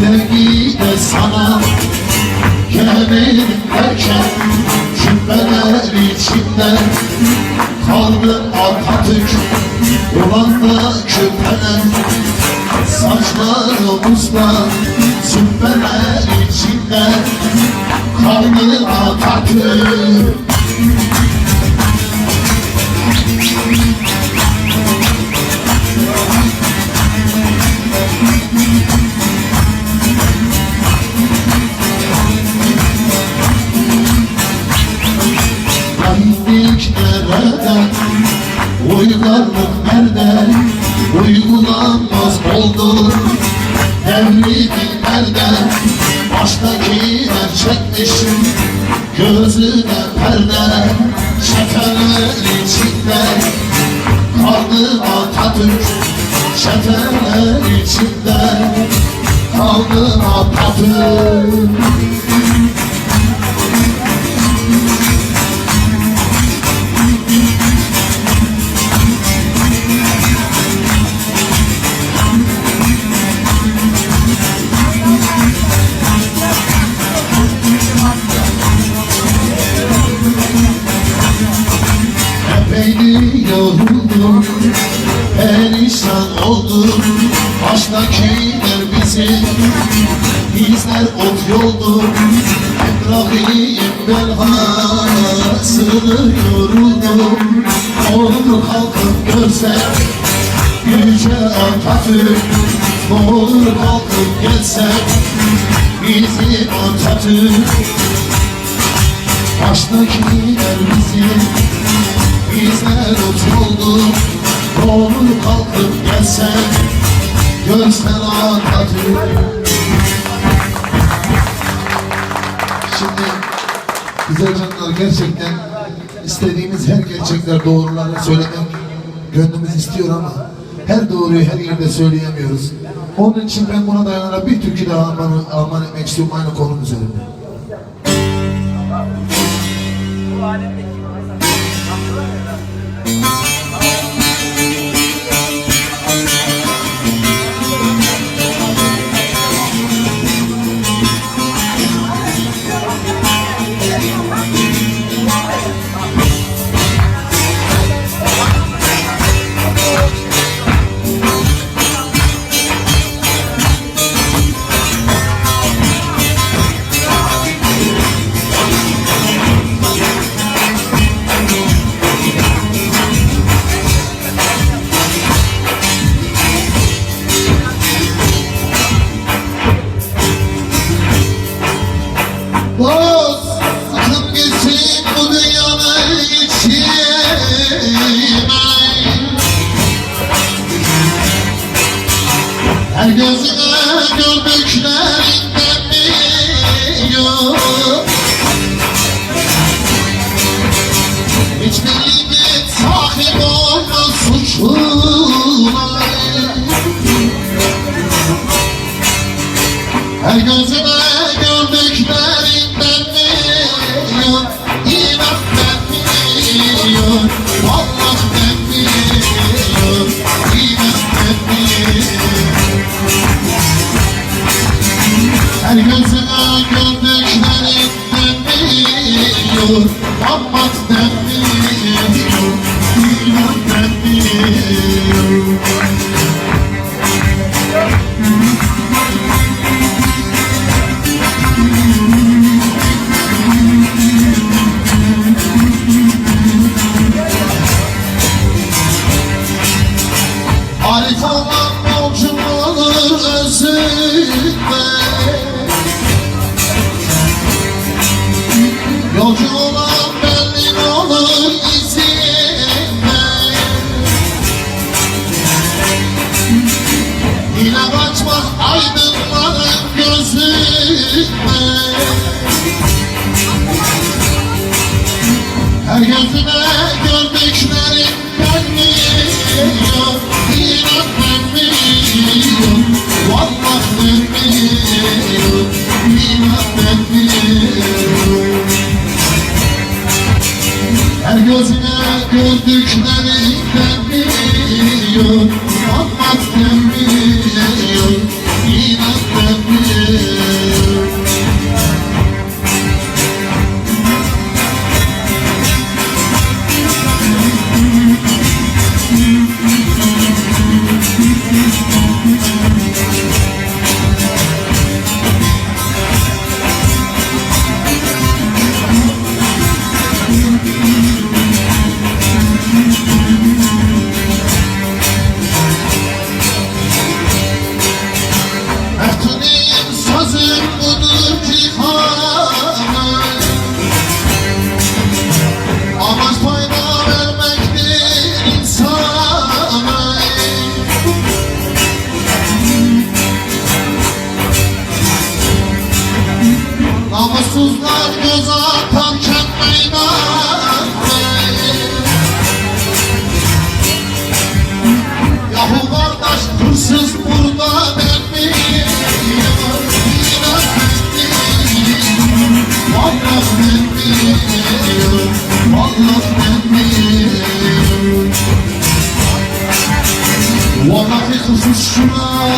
Sevgi de sana Gelemedim derken Cümleler içinde Kaldı Atatürk Kulağında küpeler Saçlarımızda Zübbeler içinde Kaldı Atatürk Uygulanmaz oldu Devrimin nerede? Baştakiler çekmiş Gözüne perde. Çeteler içinde Kaldı Atatürk Çeteler içinde Kaldı Atatürk yoruldum Perişan oldum Baştakiler bizi Bizler ot yoldu Etrafıyım belhasını yoruldum. Olur kalkıp görsem Yüce Atatürk. Olur kalkıp gelsem Bizim Atatürk. Baştakiler bizi Bizler oturdu Doğru kalkıp gelsen Görsen Atatürk Şimdi güzel canlar gerçekten istediğimiz her gerçekler doğruları söylemek gönlümüz istiyor ama her doğruyu her yerde söyleyemiyoruz. Onun için ben buna dayanarak bir türkü daha armağan, armağan etmek istiyorum aynı konum üzerinde. Dost akıp gitsin bu dünyanın içine Her gözüne gördüklerinden biliyor. Hiçbir limit sahip olmaz suçuna her gözüme bu düşleri temizliyor Allah Batınıyım sazım budur cihanı Amaç fayda vermektir insana Namussuzlar göz atarken meydan Yahu kardeş hırsız burada Kuzuşma